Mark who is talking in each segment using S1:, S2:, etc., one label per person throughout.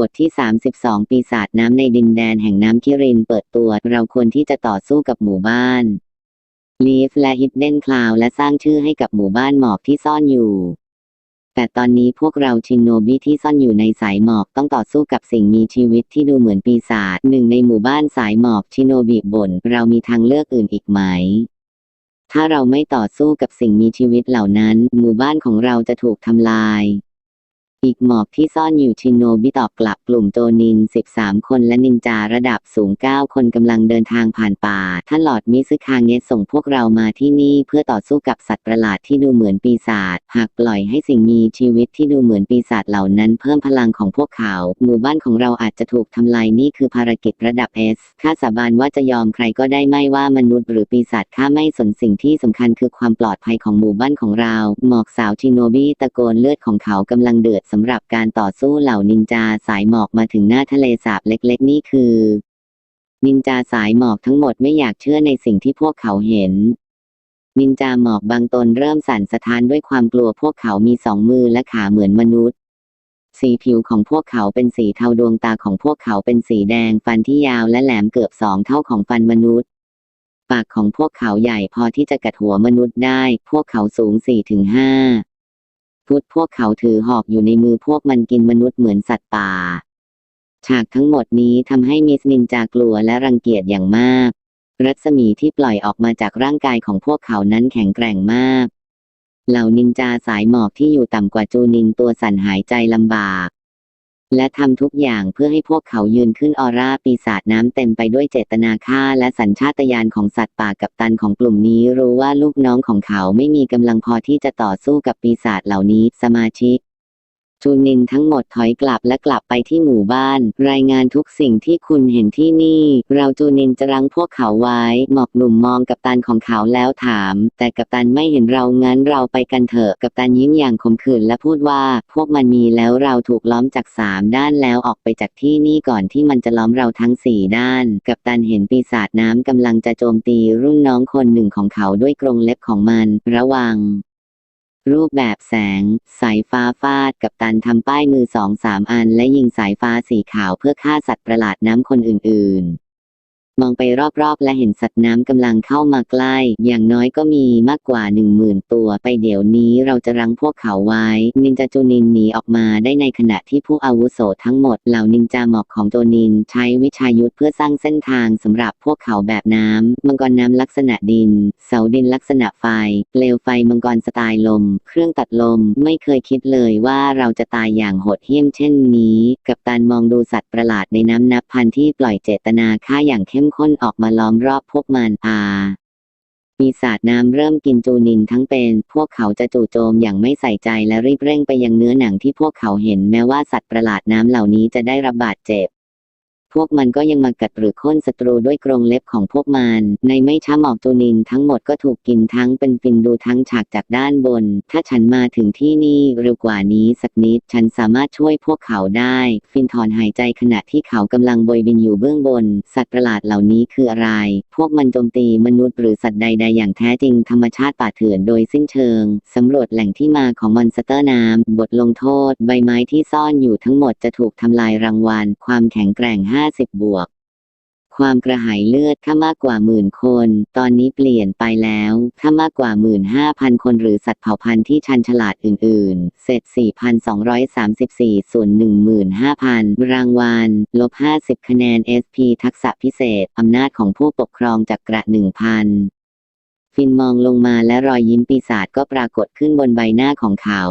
S1: บทที่ 32 ปีศาจน้ำในดินแดนแห่งน้ำคิรินเปิดตัว เราควรที่จะต่อสู้กับหมู่บ้านลีฟและฮิดเด้นคลาวและสร้างชื่อให้กับหมู่บ้านหมอกที่ซ่อนอยู่ แต่ตอนนี้พวกเราชินโนบิที่ซ่อนอยู่ในสายหมอกต้องต่อสู้กับสิ่งมีชีวิตที่ดูเหมือนปีศาจหนึ่งในหมู่บ้านสายหมอกชินโนบิบ่นเรามีทางเลือกอื่นอีกไหม ถ้าเราไม่ต่อสู้กับสิ่งมีชีวิตเหล่านั้น หมู่บ้านของเราจะถูกทำลาย อีกหมอกที่ซ่อนอยู่ชินโนบิตอบกลับกลุ่มโจนิน 13 คนและนินจาระดับสูง 9 คนกำลังเดินทางผ่านป่า ท่านหลอดมิซึคางเงะส่งพวกเรามาที่นี่เพื่อต่อสู้กับสัตว์ประหลาดที่ดูเหมือนปีศาจ หากปล่อยให้สิ่งมีชีวิตที่ดูเหมือนปีศาจเหล่านั้นเพิ่มพลังของพวกเขา หมู่บ้านของเราอาจจะถูกทำลายนี่คือภารกิจระดับ S ข้าสาบานว่าจะยอมใครก็ได้ไม่ว่ามนุษย์หรือปีศาจข้าไม่สนสิ่งที่สำคัญคือความปลอดภัยของหมู่บ้านของเรา หมอกสาวชิโนบิตะโกนเลือดของเขากำลังเดือดสำหรับการต่อสู้เหล่านินจาสายหมอกมาถึงหน้าทะเลสาบเล็กๆ นี่คือ นินจาสายหมอกทั้งหมดไม่อยากเชื่อในสิ่งที่พวกเขาเห็น นินจาหมอกบางตนเริ่มสั่นสะท้านด้วยความกลัวพวกเขามีสองมือและขาเหมือนมนุษย์ สีผิวของพวกเขาเป็นสีเทาดวงตาของพวกเขาเป็นสีแดงฟันที่ยาวและแหลมเกือบสองเท่าของฟันมนุษย์ ปากของพวกเขาใหญ่พอที่จะกัดหัวมนุษย์ได้ พวกเขาสูงสี่ถึงห้า ฟุตพวกเขาถือหอกอยู่ในมือพวกมันกินมนุษย์เหมือนสัตว์ป่า ฉากทั้งหมดนี้ทำให้มิสนินจากลัวและรังเกียจอย่างมาก รัศมีที่ปล่อยออกมาจากร่างกายของพวกเขานั้นแข็งแกร่งมาก เหล่านินจาสายหมอกที่อยู่ต่ำกว่าจูนินตัวสั่นหายใจลำบาก และทำทุกอย่างเพื่อให้พวกเขายืนขึ้นออร่าปีศาจน้ำเต็มไปด้วยเจตนาฆ่าและสัญชาตญาณของสัตว์ป่ากับตันของกลุ่มนี้รู้ว่าลูกน้องของเขาไม่มีกำลังพอที่จะต่อสู้กับปีศาจเหล่านี้สมาชิก จูนินทั้งหมดถอยกลับและกลับไปที่หมู่บ้าน รายงานทุกสิ่งที่คุณเห็นที่นี่ เราจูนินจะรั้งพวกเขาไว้ หมอกหนุ่มมองกับตันของเขาแล้วถาม แต่กับตันไม่เห็นเรางั้นเราไปกันเถอะกับตันยิ้มอย่างขมขื่นและพูดว่า พวกมันมีแล้วเราถูกล้อมจากสามด้านแล้วออกไปจากที่นี่ก่อนที่มันจะล้อมเราทั้งสี่ด้าน กับตันเห็นปีศาจน้ำกำลังจะโจมตีรุ่นน้องคนหนึ่งของเขาด้วยกรงเล็บของมัน ระวัง รูปแบบแสง สายฟ้าฟาดกับตันทำป้ายมือสองสามอัน และยิงสายฟ้าสีขาวเพื่อฆ่าสัตว์ประหลาดน้ำคนอื่นๆ มองไปรอบๆ และเห็นสัตว์น้ำกำลังเข้ามาใกล้ อย่างน้อยก็มีมากกว่าหนึ่งหมื่นตัว ไปเดี๋ยวนี้เราจะรั้งพวกเขาไว้ นินจาจูนินหนีออกมาได้ในขณะที่ผู้อาวุโสทั้งหมดเหล่านินจาหมอกของโจนิน ใช้วิชายุทธเพื่อสร้างเส้นทางสำหรับพวกเขาแบบน้ำมังกรน้ำลักษณะดิน เสาดินลักษณะไฟเปลวไฟมังกรสไตล์ลม เครื่องตัดลมไม่เคยคิดเลยว่าเราจะตายอย่างโหดเหี้ยมเช่นนี้ กับตันมองดูสัตว์ประหลาดในน้ำนับพันที่ปล่อยเจตนาฆ่าอย่างเข้มข้นออกมาล้อมรอบพวกมันอาปีศาจน้ำเริ่มกินจูนินทั้งเป็น พวกเขาจะจู่โจมอย่างไม่ใส่ใจและรีบเร่งไปยังเนื้อหนังที่พวกเขาเห็นแม้ว่าสัตว์ประหลาดน้ำเหล่านี้จะได้รับบาดเจ็บ พวกมันก็ยังมากัดหรือค่นศัตรูด้วยกรงเล็บของพวกมัน ในไม่ช้าหมอกจูนินทั้งหมดก็ถูกกินทั้งเป็นฟินดูทั้งฉากจากด้านบน ถ้าฉันมาถึงที่นี่เร็วกว่านี้สักนิด ฉันสามารถช่วยพวกเขาได้ ฟินถอนหายใจขณะที่เขากำลังบยบินอยู่เบื้องบน สัตว์ประหลาดเหล่านี้คืออะไร พวกมันโจมตีมนุษย์หรือสัตว์ใด ๆ อย่างแท้จริงธรรมชาติป่าเถื่อนโดยสิ้นเชิงสำรวจแหล่งที่มาของมอนสเตอร์น้ำบทลงโทษ ใบไม้ที่ซ่อนอยู่ทั้งหมดจะถูกทำลายรางวัล ความแข็งแกร่ง50 บวก ความกระหายเลือดถ้ามากกว่าหมื่นคน ตอนนี้เปลี่ยนไปแล้ว ถ้ามากกว่าหมื่นห้าพันคนหรือสัตว์เผ่าพันธุ์ที่ชันฉลาดอื่น ๆเศษ4,234ส่วน15,000 รางวัลลบ 50 คะแนน SP ทักษะพิเศษ อำนาจของผู้ปกครองจากกระ 1,000 ฟินมองลงมาและรอยยิ้มปีศาจก็ปรากฏขึ้นบนใบหน้าของเขา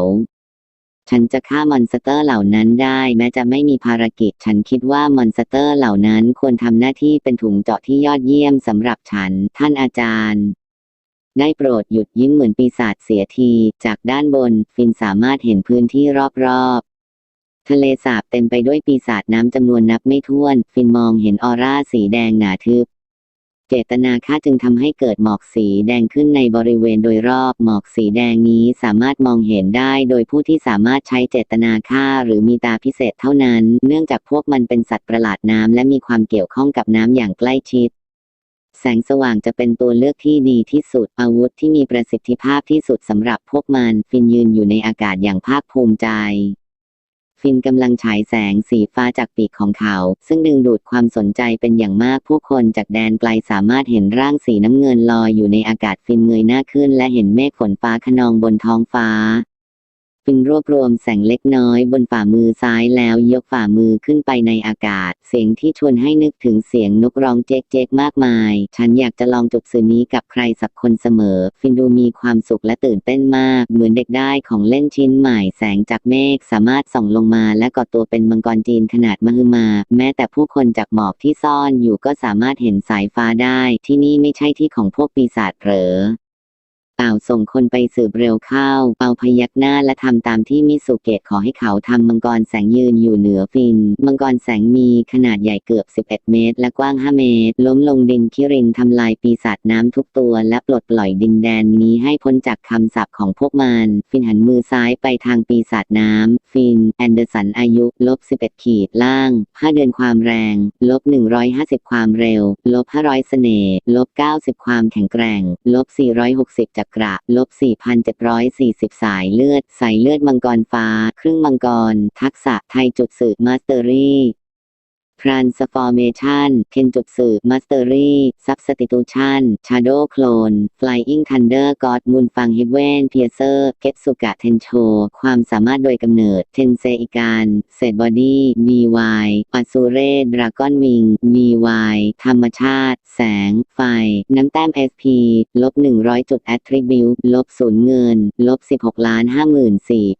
S1: ฉันจะฆ่ามอนสเตอร์เหล่านั้นได้แม้จะไม่มีภารกิจ ฉันคิดว่ามอนสเตอร์เหล่านั้นควรทำหน้าที่เป็นถุงเจาะที่ยอดเยี่ยมสำหรับฉัน ท่านอาจารย์ ได้โปรดหยุดยิ้มเหมือนปีศาจเสียที จากด้านบน ฟินสามารถเห็นพื้นที่รอบๆ ทะเลสาบเต็มไปด้วยปีศาจน้ำจำนวนนับไม่ถ้วน ฟินมองเห็นออร่าสีแดงหนาทึบ เจตนาฆ่าจึงทำให้เกิดหมอกสีแดงขึ้นในบริเวณโดยรอบ หมอกสีแดงนี้สามารถมองเห็นได้โดยผู้ที่สามารถใช้เจตนาฆ่าหรือมีตาพิเศษเท่านั้น เนื่องจากพวกมันเป็นสัตว์ประหลาดน้ำและมีความเกี่ยวข้องกับน้ำอย่างใกล้ชิดแสงสว่างจะเป็นตัวเลือกที่ดีที่สุดอาวุธที่มีประสิทธิภาพที่สุดสำหรับพวกมัน ฟินยืนอยู่ในอากาศอย่างภาคภูมิใจ ฟินกำลังฉายแสงสีฟ้าจากปีกของเขา ซึ่งดึงดูดความสนใจเป็นอย่างมากผู้คนจากแดนไกลสามารถเห็นร่างสีน้ำเงินลอยอยู่ในอากาศฟินเงยหน้าขึ้น และเห็นเมฆฝนฟ้าขนองบนท้องฟ้า ฟินรวบรวมแสงเล็กน้อยบนฝ่ามือซ้ายแล้วยกฝ่ามือขึ้นไปในอากาศ เสียงที่ชวนให้นึกถึงเสียงนกร้องเจ๊กเจ๊กมากมาย ฉันอยากจะลองจุดสื่อนี้กับใครสักคนเสมอ ฟินดูมีความสุขและตื่นเต้นมาก เหมือนเด็กได้ของเล่นชิ้นใหม่แสงจากเมฆสามารถส่องลงมาและก่อตัวเป็นมังกรจีนขนาดมหึมา แม้แต่ผู้คนจากหมอกที่ซ่อนอยู่ก็สามารถเห็นสายฟ้าได้ ที่นี่ไม่ใช่ที่ของพวกปีศาจเหรอ ต่าส่งคนไปสืบเร็วเข้า เปาพยักหน้าและทำตามที่มิสุเกะขอให้เขาทำมังกรแสงยืนอยู่เหนือฟิน มังกรแสงมีขนาดใหญ่เกือบ 11 เมตร และกว้าง 5 เมตร ล้มลงดินคิรินทำลายปีศาจน้ำทุกตัว และปลดปล่อยดินแดนนี้ให้พ้นจากคำสาปของพวกมัน ฟินหันมือซ้ายไปทางปีศาจน้ำ ฟิน แอนเดอร์สันอายุลบ 11 ขีดล่าง 5 เดือนความแรง ลบ 150 ความเร็ว ลบ 500 เสน่ห์ ลบ 90 ความแข็งแกร่ง ลบ 460จักกระลบ 4,740 สายเลือด สายเลือดมังกรฟ้า ครึ่งมังกร ทักษะไทยจุดสืบมาสเตอรี่ Transformation เคนจุดสืบ Mastery Substitution Shadow Clone Flying Thunder God Moon ฟัง Heaven Piercer Getsuga Tencho ความสามารถโดยกำเนิด Tensei อิการเศษบอดี้ DY ปัสูเรดราก้อนวิง DY ธรรมชาติ แสง ไฟ น้ำแต้ม SP ลบ 100 จุด Attribute ลบศูนย์เงิน ลบ 16 ล้าน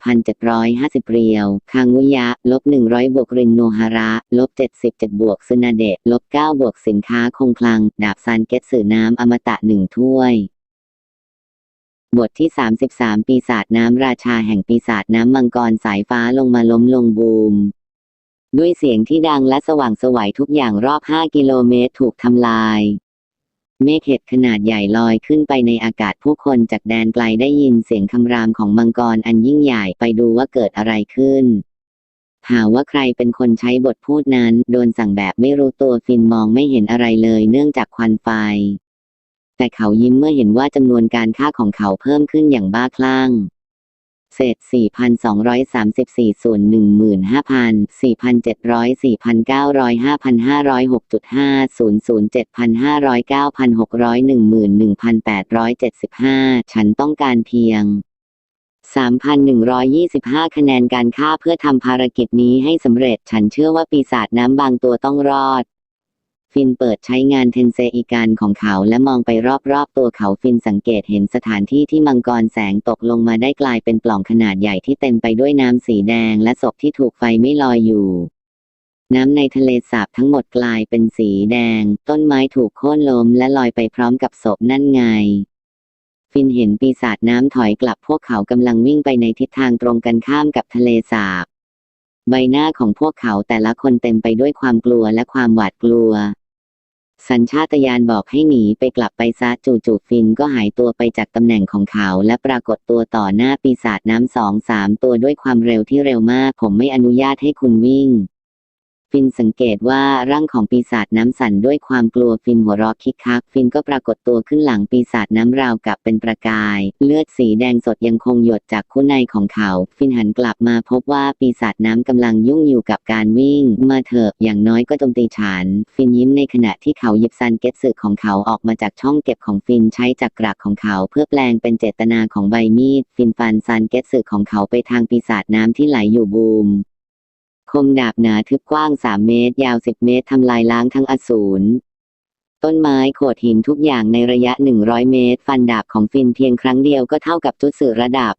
S1: 54,750 เรียว คางุยะ ลบ 100 บวกรินโนฮาระ ลบ77บวกซึนาเดะลบ 9 บวกสินค้าคงคลัง ดาบซานเก็ตสื่อน้ำอมตะหนึ่งถ้วย บทที่ 33 ปีศาจน้ำราชาแห่งปีศาจน้ำมังกรสายฟ้าลงมาล้มลงบูม ด้วยเสียงที่ดังและสว่างสวัยทุกอย่างรอบ 5 กิโลเมตรถูกทำลายเมฆเห็ดขนาดใหญ่ลอยขึ้นไปในอากาศผู้คนจากแดนไกลได้ยินเสียงคำรามของมังกรอันยิ่งใหญ่ไปดูว่าเกิดอะไรขึ้น หาว่าใครเป็นคนใช้บทพูดนั้น โดนสั่งแบบไม่รู้ตัวฟินมองไม่เห็นอะไรเลยเนื่องจากควันไฟ แต่เขายิ้มเมื่อเห็นว่าจำนวนการฆ่าของเขาเพิ่มขึ้นอย่างบ้าคลั่ง เศษ 4,234 ส่วน 15,000 4,700 4,900 5,500 6.5 007,500 9,600 11,875 ฉันต้องการเพียง 3,125 คะแนนการฆ่าเพื่อทำภารกิจนี้ให้สำเร็จ ฉันเชื่อว่าปีศาจน้ำบางตัวต้องรอด ฟินเปิดใช้งานเทนเซอีการของเขาและมองไปรอบๆ ตัวเขาฟินสังเกตเห็นสถานที่ที่มังกรแสงตกลงมาได้กลายเป็นปล่องขนาดใหญ่ที่เต็มไปด้วยน้ำสีแดง และศพที่ถูกไฟไม่ลอยอยู่น้ำในทะเลสาบทั้งหมดกลายเป็นสีแดง ต้นไม้ถูกโค่นล้มและลอยไปพร้อมกับศพนั่นไง ฟินเห็นปีศาจน้ำถอยกลับพวกเขากำลังวิ่งไปในทิศทางตรงกันข้ามกับทะเลสาบ ใบหน้าของพวกเขาแต่ละคนเต็มไปด้วยความกลัวและความหวาดกลัว สัญชาตญาณบอกให้หนีไปกลับไปซะจู่ๆฟินก็หายตัวไปจากตำแหน่งของเขาและปรากฏตัวต่อหน้าปีศาจน้ำสองสามตัวด้วยความเร็วที่เร็วมาก ผมไม่อนุญาตให้คุณวิ่ง ฟินสังเกตว่าร่างของปีศาจน้ำสั่นด้วยความกลัวฟินหัวเราะคิกคัก ฟินก็ปรากฏตัวขึ้นหลังปีศาจน้ำราวกับเป็นประกาย เลือดสีแดงสดยังคงหยดจากคู่ในของเขา ฟินหันกลับมาพบว่าปีศาจน้ำกำลังยุ่งอยู่กับการวิ่ง มาเถอะอย่างน้อยก็โจมตีฉัน ฟินยิ้มในขณะที่เขาหยิบซันเก็ตสึของเขาออกมาจากช่องเก็บของฟินใช้จักรกของเขาเพื่อแปลงเป็นเจตนาของใบมีด ฟินฟันซันเก็ตสึของเขาไปทางปีศาจน้ำที่ไหลอยู่บูม คมดาบหนาทึบกว้าง3เมตร ยาว10เมตรทำลายล้างทั้งอสูรต้นไม้โขดหินทุกอย่างในระยะ 100 เมตร ฟันดาบของฟินเพียงครั้งเดียวก็เท่ากับจุดสื่อระดับ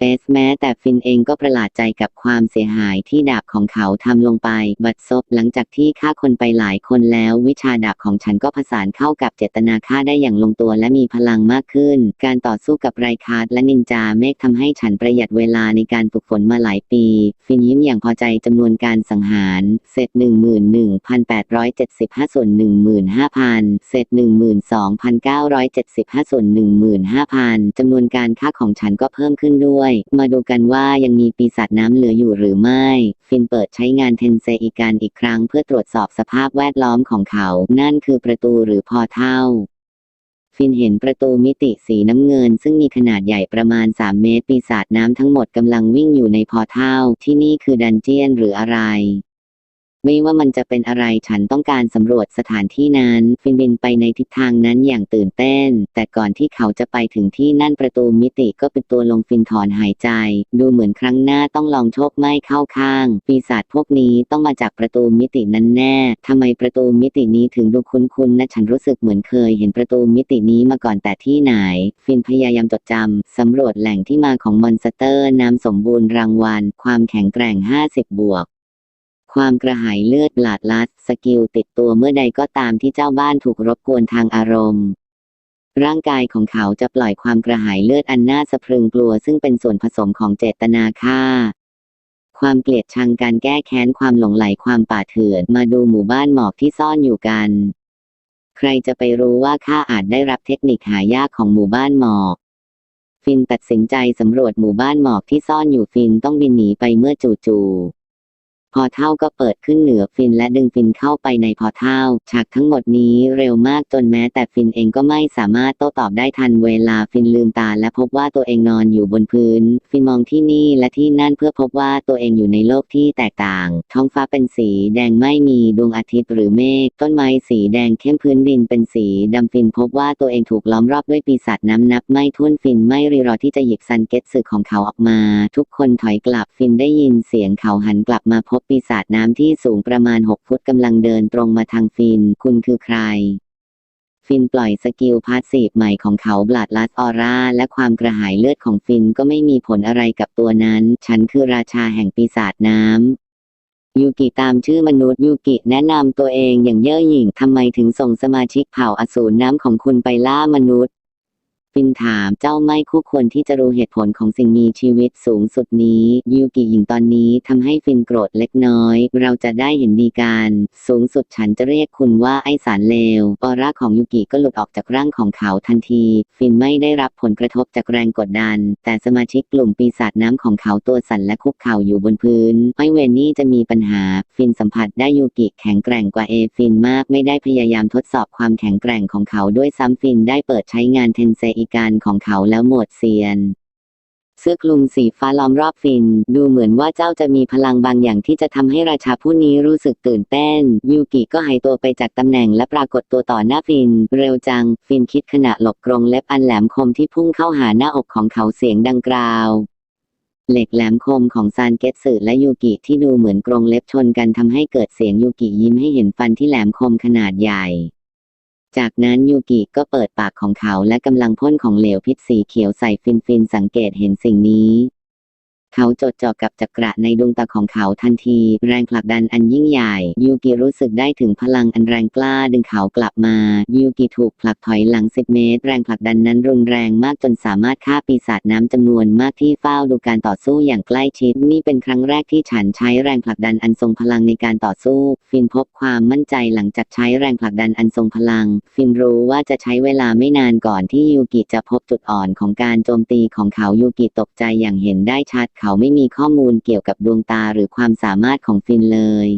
S1: เอสแม้แต่ฟินเองก็ประหลาดใจกับความเสียหายที่ดาบของเขาทำลงไป บัดซบหลังจากที่ฆ่าคนไปหลายคนแล้ว วิชาดาบของฉันก็ผสานเข้ากับเจตนาฆ่าได้อย่างลงตัวและมีพลังมากขึ้น การต่อสู้กับไรคาร์ดและนินจาเมฆทำให้ฉันประหยัดเวลาในการฝึกฝนมาหลายปี ฟินยิ้มอย่างพอใจจำนวนการสังหาร เสร็จ 11,875 ส่วน 15,000 เสร็จ 12,975 ส่วน 15,000จำนวนการฆ่าของฉันก็เพิ่มขึ้นด้วยมาดูกันว่ายังมีปีศาจน้ำเหลืออยู่หรือไม่ ฟินเปิดใช้งานเทนเซอีการอีกครั้งเพื่อตรวจสอบสภาพแวดล้อมของเขา นั่นคือประตูหรือพอเท่าฟินเห็นประตูมิติสีน้ำเงิน ซึ่งมีขนาดใหญ่ประมาณ 3 เมตร ปีศาจน้ำทั้งหมดกำลังวิ่งอยู่ในพอเท่า ที่นี่คือดันเจียนหรืออะไร ไม่ว่ามันจะเป็นอะไรฉันต้องการสำรวจสถานที่นั้น ฟินบินไปในทิศทางนั้นอย่างตื่นเต้น แต่ก่อนที่เขาจะไปถึงที่นั่นประตูมิติก็เปิดตัวลงฟินถอนหายใจ ดูเหมือนครั้งหน้าต้องลองโชคไม่เข้าข้าง ปีศาจพวกนี้ต้องมาจากประตูมิตินั้นแน่ทำไมประตูมิตินี้ถึงดูคุ้นๆนะฉันรู้สึกเหมือนเคยเห็นประตูมิตินี้มาก่อนแต่ที่ไหน ฟินพยายามจดจำสำรวจแหล่งที่มาของมอนสเตอร์น้ำสมบูรณ์รางวัล ความแข็งแกร่ง 50 บวก ความกระหายเลือดหลาดลัด สกิลติดตัวเมื่อใดก็ตามที่เจ้าบ้านถูกรบกวนทางอารมณ์ ร่างกายของเขาจะปล่อยความกระหายเลือดอันน่าสะพรึงกลัวซึ่งเป็นส่วนผสมของเจตนาฆ่า ความเกลียดชังการแก้แค้นความหลงไหลความป่าเถื่อนมาดูหมู่บ้านหมอกที่ซ่อนอยู่กัน ใครจะไปรู้ว่าข้าอาจได้รับเทคนิคหายากของหมู่บ้านหมอกฟินตัดสินใจสำรวจหมู่บ้านหมอกที่ซ่อนอยู่ฟินต้องบินหนีไปเมื่อจู่ๆ พอเท่าก็เปิดขึ้นเหนือฟินและดึงฟินเข้าไปในพอเท่า ฉากทั้งหมดนี้เร็วมากจนแม้แต่ฟินเองก็ไม่สามารถโต้ตอบได้ทันเวลาฟินลืมตาและพบว่าตัวเองนอนอยู่บนพื้น ฟินมองที่นี่และที่นั่นเพื่อพบว่าตัวเองอยู่ในโลกที่แตกต่าง ท้องฟ้าเป็นสีแดงไม่มีดวงอาทิตย์หรือเมฆ ต้นไม้สีแดงเข้มพื้นดินเป็นสีดำฟินพบว่าตัวเองถูกล้อมรอบด้วยปีศาจน้ำนับไม่ถ้วนฟินไม่รีรอที่จะหยิบซันเก็ตสึของเขาออกมา ทุกคนถอยกลับฟินได้ยินเสียงเขาหันกลับมาพบปีศาจน้ำที่สูงประมาณ6ฟุตกำลังเดินตรงมาทางฟิน คุณคือใคร ฟินปล่อยสกิลพาสซีฟใหม่ของเขาบลัดลัสออร่า และความกระหายเลือดของฟินก็ไม่มีผลอะไรกับตัวนั้น ฉันคือราชาแห่งปีศาจน้ำยูกิตามชื่อมนุษย์ยูกิแนะนำตัวเองอย่างเย่อหยิ่งทำไมถึงส่งสมาชิกเผ่าอสูรน้ำของคุณไปล่ามนุษย์ ฟินถามเจ้าไม่คู่ควรที่จะรู้เหตุผลของสิ่งมีชีวิตสูงสุดนี้ยูกิหญิงตอนนี้ทำให้ฟินโกรธเล็กน้อย เราจะได้เห็นดีการสูงสุดฉันจะเรียกคุณว่าไอสารเลวออร่าของยูกิก็หลุดออกจากร่างของเขาทันที ฟินไม่ได้รับผลกระทบจากแรงกดดัน แต่สมาชิกกลุ่มปีศาจน้ำของเขาตัวสั่นและคุกเข่าอยู่บนพื้นไม่เวนนี่จะมีปัญหา ฟินสัมผัสได้ยูกิแข็งแกร่งกว่าเอฟินมากไม่ได้พยายามทดสอบความแข็งแกร่งของเขาด้วยซ้ำฟินได้เปิดใช้งานเทนเซอการของเขาแล้วหมดเซียนเสื้อคลุมสีฟ้าล้อมรอบฟิน ดูเหมือนว่าเจ้าจะมีพลังบางอย่างที่จะทำให้ราชาผู้นี้รู้สึกตื่นเต้น ยูกิก็หายตัวไปจากตำแหน่งและปรากฏตัวต่อหน้าฟิน เร็วจัง ฟินคิดขณะหลบกรงเล็บอันแหลมคมที่พุ่งเข้าหาหน้าอกของเขาเสียงดังกราว เหล็กแหลมคมของซานเกตสึและยูกิที่ดูเหมือนกรงเล็บชนกันทำให้เกิดเสียงยูกิยิ้มให้เห็นฟันที่แหลมคมขนาดใหญ่ จากนั้นยูกิก็เปิดปากของเขาและกำลังพ่นของเหลวพิษสีเขียวใส่ฟินฟินสังเกตเห็นสิ่งนี้ เขาจดจ่อกับจักระในดวงตาของเขาทันที แรงผลักดันอันยิ่งใหญ่ ยูกิรู้สึกได้ถึงพลังอันแรงกล้าดึงเขากลับมา ยูกิถูกผลักถอยหลัง 10 เมตร แรงผลักดันนั้นรุนแรงมากจนสามารถฆ่าปีศาจน้ำจำนวนมากที่เฝ้าดูการต่อสู้อย่างใกล้ชิด นี่เป็นครั้งแรกที่ฉันใช้แรงผลักดันอันทรงพลังในการต่อสู้ ฟินพบความมั่นใจหลังจากใช้แรงผลักดันอันทรงพลัง ฟินรู้ว่าจะใช้เวลาไม่นานก่อนที่ยูกิจะพบจุดอ่อนของการโจมตีของเขายูกิตกใจอย่างเห็นได้ชัดเขาไม่มีข้อมูลเกี่ยวกับดวงตาหรือความสามารถของฟินเลย